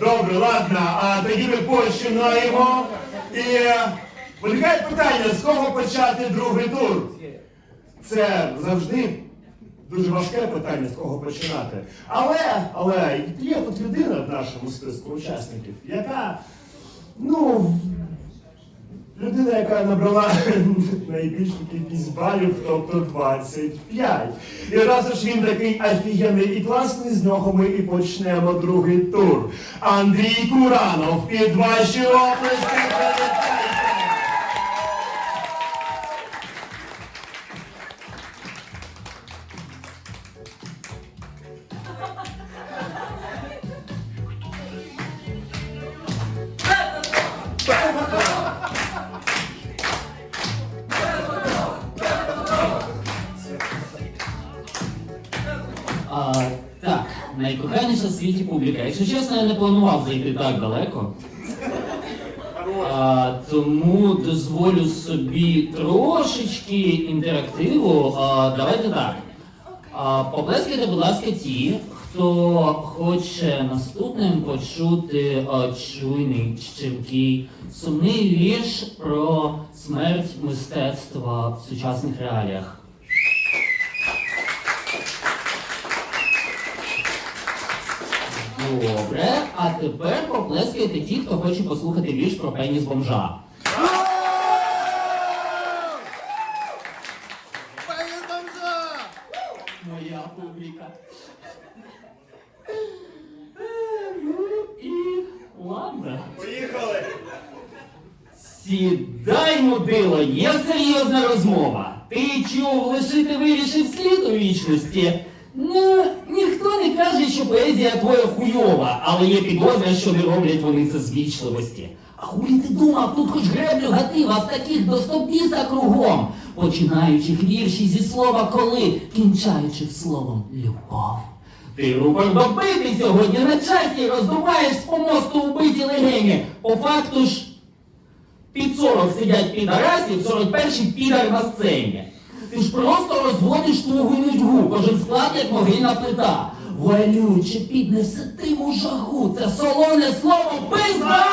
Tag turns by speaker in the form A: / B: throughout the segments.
A: Добре, ладно, а тоді ми починаємо. І е, виникає питання, з кого почати другий тур? Це завжди дуже важке питання, з кого починати. Але, але є тут людина в нашому списку учасників, яка, ну, людина, яка набрала найбільшу кількість балів, тобто 25. І раз уж він такий офігенний і класний, з нього ми і почнемо другий тур. Андрій Куранов під ваші області.
B: А, так, найкоханіша в світі публіка. Якщо чесно, я не планував зайти так далеко. А, тому дозволю собі трошечки інтерактиву. А, давайте так. А, поплескайте, будь ласка, ті, хто хоче наступним почути а, чуйний, щемкий, сумний вірш про смерть мистецтва в сучасних реаліях. Добре, а тепер поплескайте ті, хто хоче послухати вірш про пеніс бомжа. Пеніс бомжа! Моя публіка. І ладно.
A: Поїхали!
B: Сідай, мудило, є серйозна розмова. Ти чув, лишити вирішив слід у вічності. Ну, що поезія твоя хуйова, але є підозра, що не роблять вони це з вічливості. А хулі ти думав, тут хоч греблю гатива з таких до стобіса кругом, починаючих вірші зі слова коли, кінчаючих словом любов. Ти рупор добитий сьогодні на часі, роздуваєш з помосту убиті легені. По факту ж під 40 сидять підарасів, 41-й підар на сцені. Ти ж просто розводиш тугу нудьгу, кожен склад як могильна плита. Валюче, піднесе все тиму жагу, це солоне слово пизда!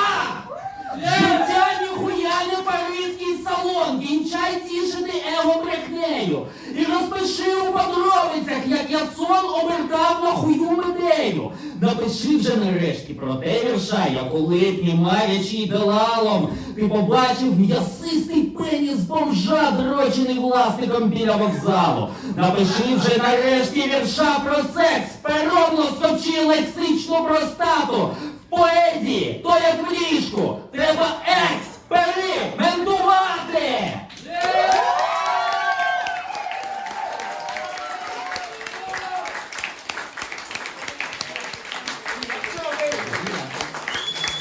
B: Життя ніхуя не паризький салон, вінчай тішити его брехнею. І розпиши у подробицях, як я сон обертав на хую медею напиши вже нарешті про те вірша, коли піймаючи долалом, ти побачив м'ясистий пеніс бомжа, дрочений власником біля вокзалу. Напиши вже нарешті вірша про секс, перомно скопчи лексичну простату. В поезії, то як в ліжку, треба екс, перив.